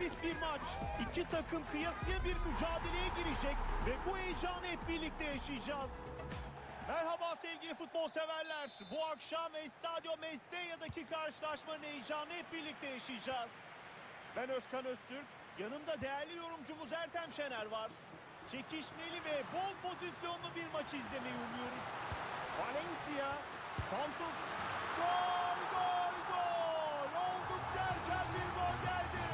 Nefis bir maç. İki takım kıyasıya bir mücadeleye girecek ve bu heyecanı hep birlikte yaşayacağız. Merhaba sevgili futbol severler. Bu akşam Estadio Mestella'daki karşılaşmanın heyecanını hep birlikte yaşayacağız. Ben Özkan Öztürk. Yanımda değerli yorumcumuz Ertem Şener var. Çekişmeli ve bol pozisyonlu bir maç izlemeyi umuyoruz. Valencia, Samsun, gol, gol, gol! Oldukça erken bir gol geldi.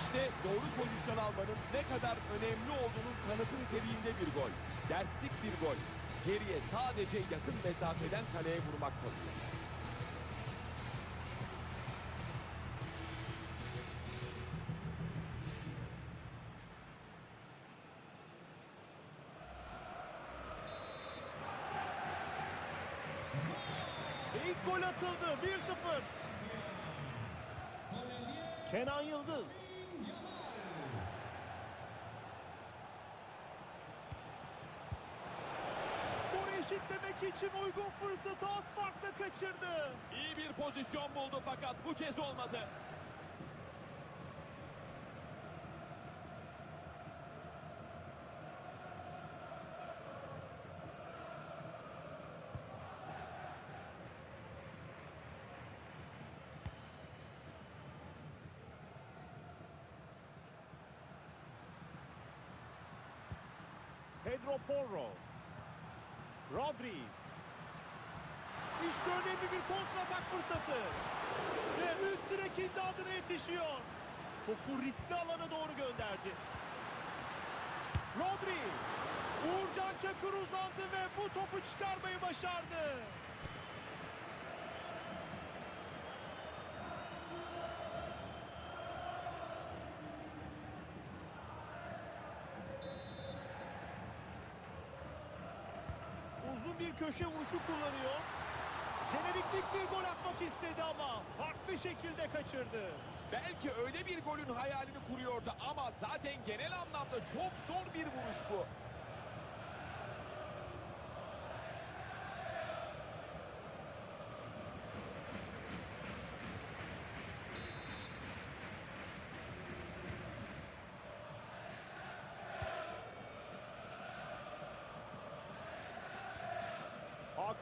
İşte doğru pozisyon almanın ne kadar önemli olduğunun kanıtı niteliğinde bir gol. Derslik bir gol. Geriye sadece yakın mesafeden kaleye vurmak kalıyor. İlk gol atıldı. 1-0. Kenan Yıldız. Eşitlemek için uygun fırsatı az farkla kaçırdı. İyi bir pozisyon buldu fakat bu kez olmadı. Pedro Porro. Rodri. İşte önemli bir kontratak fırsatı. Ve üst direk imdadına yetişiyor. Topu riskli alana doğru gönderdi. Rodri. Uğurcan Çakır uzandı ve bu topu çıkarmayı başardı. Uzun bir köşe vuruşu kullanıyor. Jeneriklik bir gol atmak istedi ama farklı şekilde kaçırdı. Belki öyle bir golün hayalini kuruyordu ama zaten genel anlamda çok zor bir vuruş bu.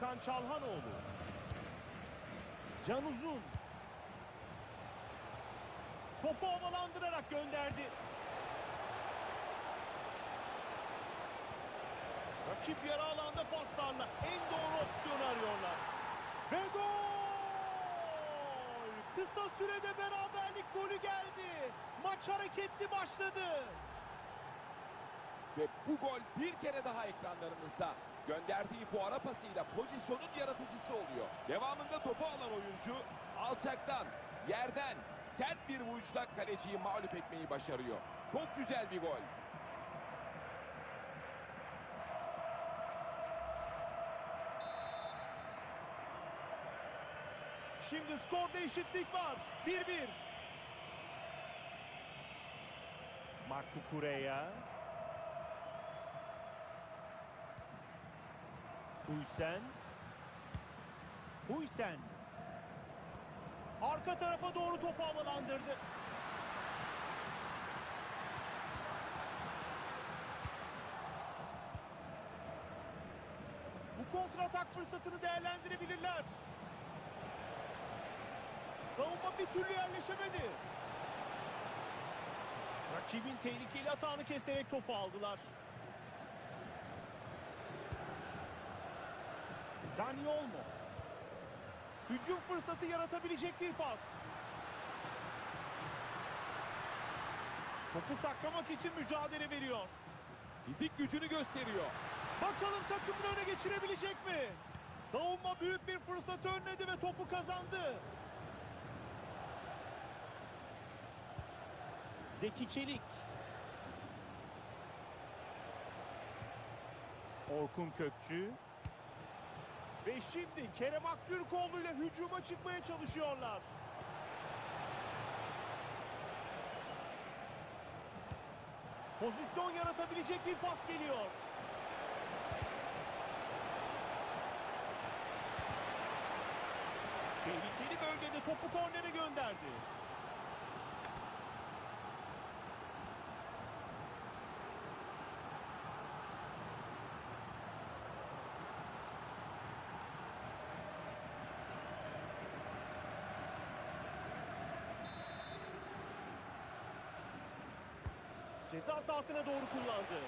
Hakan Çalhanoğlu. Can Uzun. Topu havalandırarak gönderdi. Rakip yarı alanda paslarla en doğru opsiyonu arıyorlar. Ve gol! Kısa sürede beraberlik golü geldi. Maç hareketli başladı. Ve bu gol bir kere daha ekranlarınızda. Gönderdiği bu ara pasıyla pozisyonun yaratıcısı oluyor. Devamında topu alan oyuncu alçaktan, yerden sert bir vuruşla kaleciyi mağlup etmeyi başarıyor. Çok güzel bir gol. Şimdi skorda eşitlik var. 1-1. Marco Correa. Huysen. Huysen. Arka tarafa doğru topu havalandırdı. Bu kontratak fırsatını değerlendirebilirler. Savunma bir türlü yerleşemedi. Rakibin tehlikeli atağını keserek topu aldılar. Dani Olmo. Hücum fırsatı yaratabilecek bir pas. Topu saklamak için mücadele veriyor. Fizik gücünü gösteriyor. Bakalım takımını öne geçirebilecek mi? Savunma büyük bir fırsat önledi ve topu kazandı. Zeki Çelik. Orkun Kökçü. Ve şimdi Kerem Aktürkoğlu ile hücuma çıkmaya çalışıyorlar. Pozisyon yaratabilecek bir pas geliyor. Tehlikeli bölgede topu kornere gönderdi. Ceza sahasına doğru kullandı.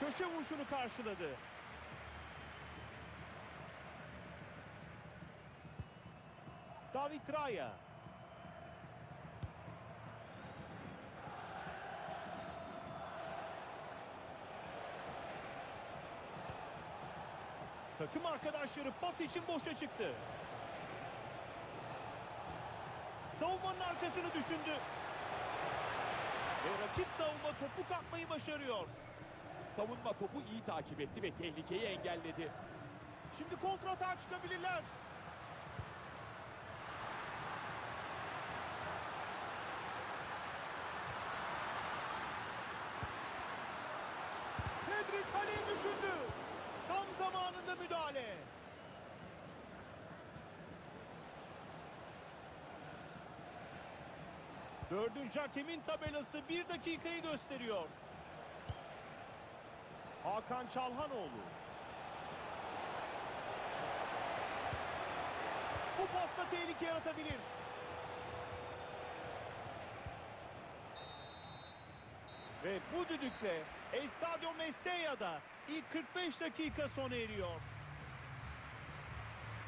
Köşe vuruşunu karşıladı. David Raya. Takım arkadaşları pas için boşa çıktı. Savunmanın arkasını düşündü. Ve rakip savunma topu kapmayı başarıyor. Savunma topu iyi takip etti ve tehlikeyi engelledi. Şimdi kontratağa çıkabilirler. Pedri kaleyi düşündü. Tam zamanında müdahale. Dördüncü hakemin tabelası bir dakikayı gösteriyor. Hakan Çalhanoğlu. Bu pasta tehlike yaratabilir. Ve bu düdükle Estadio Mestella'da ilk 45 dakika sona eriyor.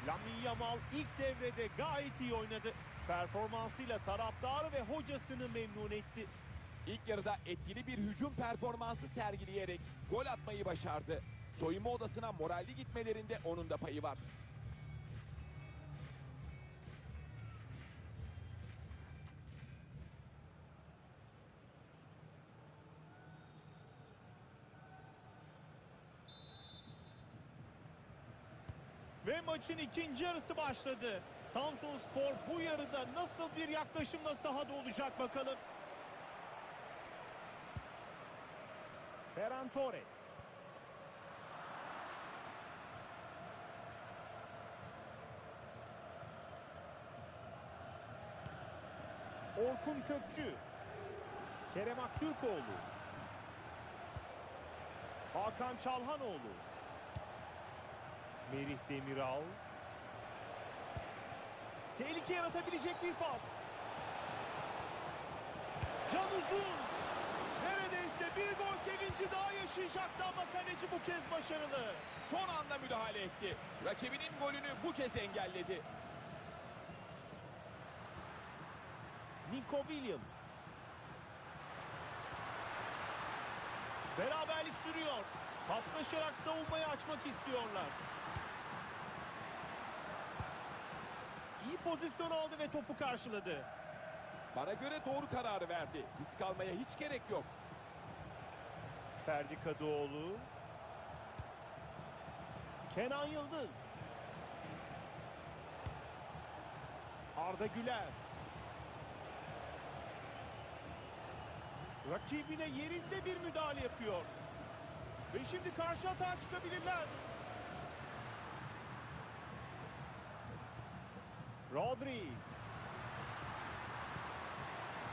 Lamine Yamal ilk devrede gayet iyi oynadı. Performansıyla taraftarı ve hocasını memnun etti. İlk yarıda etkili bir hücum performansı sergileyerek gol atmayı başardı. Soyunma odasına moralli gitmelerinde onun da payı var. Ve maçın ikinci yarısı başladı. Samsun Spor bu yarıda nasıl bir yaklaşımla sahada olacak bakalım. Ferran Torres. Orkun Kökçü. Kerem Aktürkoğlu. Hakan Çalhanoğlu. Merih Demiral. Tehlike yaratabilecek bir pas. Can Uzun. Neredeyse bir gol sevinci daha yaşayacaktı ama kaleci bu kez başarılı. Son anda müdahale etti. Rakibinin golünü bu kez engelledi. Nico Williams. Beraberlik sürüyor. Paslaşarak savunmayı açmak istiyorlar. İyi pozisyon aldı ve topu karşıladı. Bana göre doğru kararı verdi. Risk almaya hiç gerek yok. Ferdi Kadıoğlu. Kenan Yıldız. Arda Güler. Rakibine yerinde bir müdahale yapıyor. Ve şimdi karşı atağa çıkabilirler. Rodri.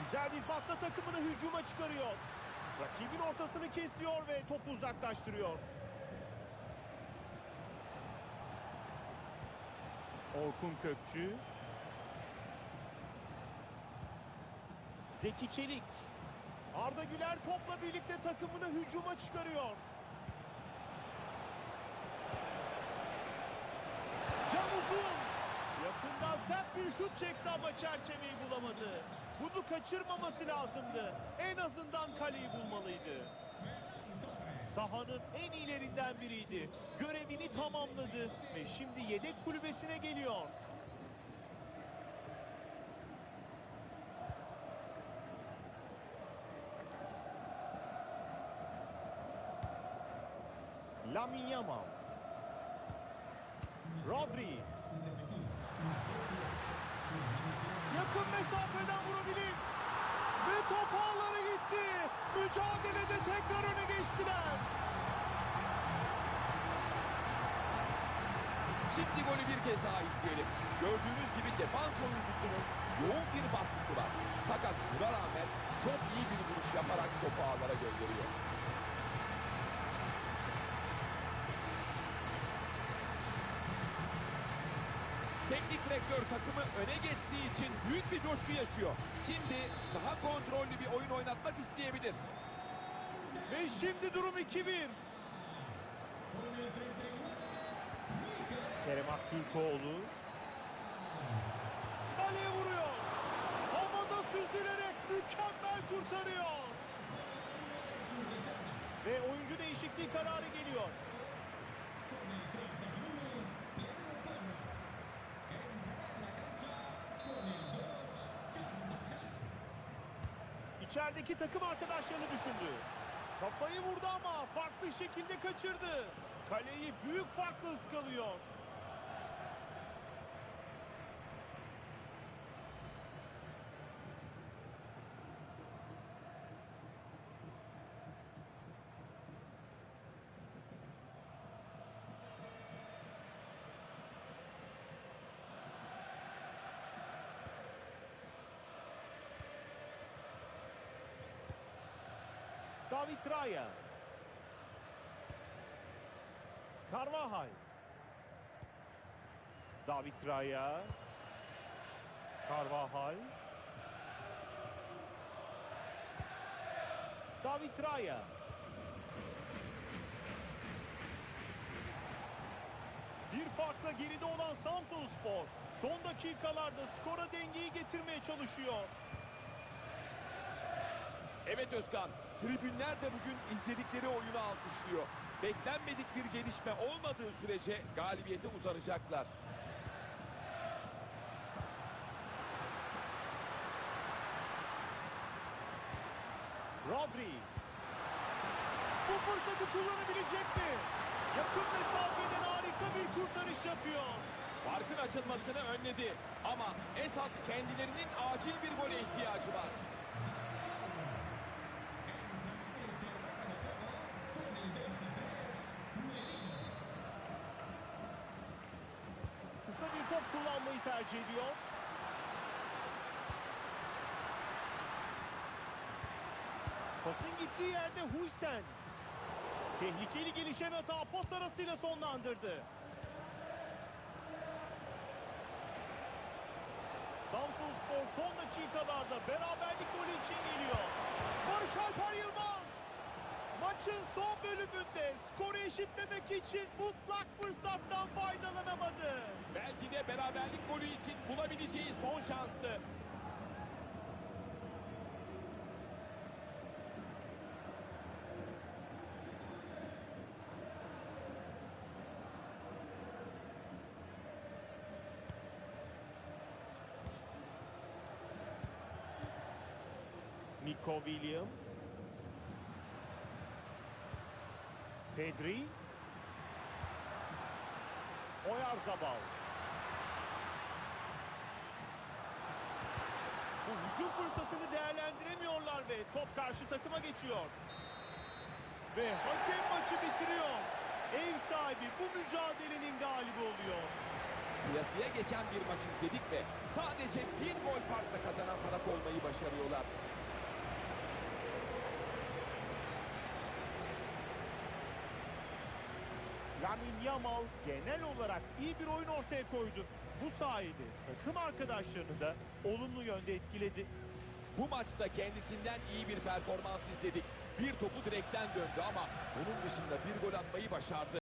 Güzel bir pasla takımını hücuma çıkarıyor. Rakibin ortasını kesiyor ve topu uzaklaştırıyor. Orkun Kökçü. Zeki Çelik. Arda Güler topla birlikte takımını hücuma çıkarıyor. Can Uzun. Yakından sert bir şut çekti ama çerçeveyi bulamadı. Bunu kaçırmaması lazımdı. En azından kaleyi bulmalıydı. Sahanın en iyilerinden biriydi. Görevini tamamladı ve şimdi yedek kulübesine geliyor. Lamine Yamal. Rodri. Yakın mesafeden vurabilir. Ve top ağlara gitti. Mücadelede tekrar öne geçtiler. Şimdi golü bir kez daha izleyelim. Gördüğünüz gibi defans oyuncusunun yoğun bir baskısı var. Fakat buna rağmen çok iyi bir vuruş yaparak topu ağlara gönderiyor. Teknik direktör takımı öne geçtiği için büyük bir coşku yaşıyor. Şimdi daha kontrollü bir oyun oynatmak isteyebilir. Ve şimdi durum 2-1. Kerem Aktürkoğlu. Kaleye vuruyor. Havada süzülerek mükemmel kurtarıyor. Ve oyuncu değişikliği kararı geliyor. İçerideki takım arkadaşlarını düşündü. Kafayı vurdu ama farklı şekilde kaçırdı. Kaleyi büyük farklı ıskalıyor. David Raya. Carvajal. David Raya. Carvajal. David Raya. Bir farkla geride olan Samsun Spor son dakikalarda skora dengeyi getirmeye çalışıyor. Evet Özkan, tribünler de bugün izledikleri oyunu alkışlıyor. Beklenmedik bir gelişme olmadığı sürece galibiyete uzanacaklar. Rodri. Bu fırsatı kullanabilecek mi? Yakın mesafeden harika bir kurtarış yapıyor. Farkın açılmasını önledi ama esas kendilerinin acil bir gole ihtiyacı var. Kısa bir top kullanmayı tercih ediyor. Pasın gittiği yerde Huysen. Tehlikeli gelişen hata pas arasıyla sonlandırdı. Samsun Spor son dakikalarda beraberlik golü için geliyor. Maçın son bölümünde skoru eşitlemek için mutlak fırsattan faydalanamadı. Belki de beraberlik golü için bulabileceği son şanstı. Nico Williams. Pedri. Oyarzabal. Bu hücum fırsatını değerlendiremiyorlar ve top karşı takıma geçiyor. Ve hakem maçı bitiriyor. Ev sahibi bu mücadelenin galibi oluyor. Kıyasıya geçen bir maç izledik ve sadece bir gol farkla kazanan taraf olmayı başarıyorlar. Lamin Yamal genel olarak iyi bir oyun ortaya koydu. Bu sayede takım arkadaşlarını da olumlu yönde etkiledi. Bu maçta kendisinden iyi bir performans izledik. Bir topu direkten döndü ama onun dışında bir gol atmayı başardı.